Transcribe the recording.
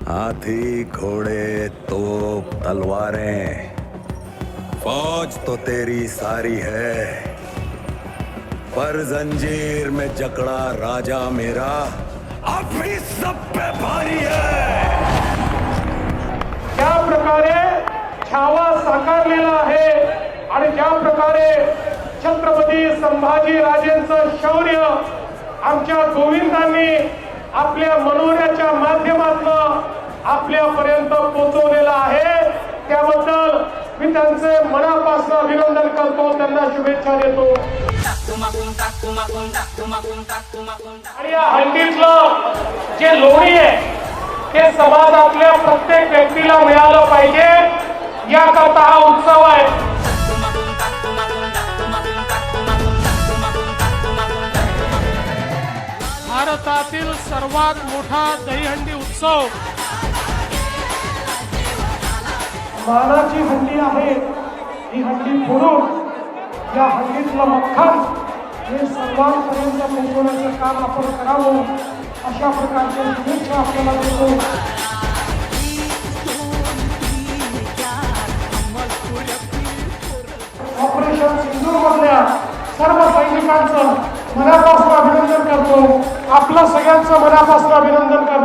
हाथी घोड़े तोप तलवारें। फौज तो तेरी सारी है पर जंजीर में जकड़ा राजा मेरा अब भी सब पे भारी है। ज्या प्रकारे छावा साकारलेला आहे आणि ज्या प्रकारे छत्रपती संभाजी राजेंचं शौर्य आमच्या गोविंदांनी आपल्या मनोऱ्याच्या माध्यमातून मी त्यांचे मनापासून अभिनंदन करतो त्यांना शुभेच्छा देतो. आणि या हंडीतलं जे लोणी आहे ते समाज आपल्या प्रत्येक व्यक्तीला मिळालं पाहिजे. याकरता हा उत्सव आहे. भारतातील सर्वात मोठा दहीहंडी उत्सव बाळाची हंडी आहे ही हंडी फोडून या हंडीतलं मक्खन हे सर्वांपर्यंत पोहोचवण्याचं काम आपण करावं अशा प्रकारच्या शुभेच्छा आपल्याला देतो. ऑपरेशन सिंदूर सर्व सैनिकांचं मनापासून अभिनंदन करतो. आपलं सगळ्यांचं मनापासून अभिनंदन करतो.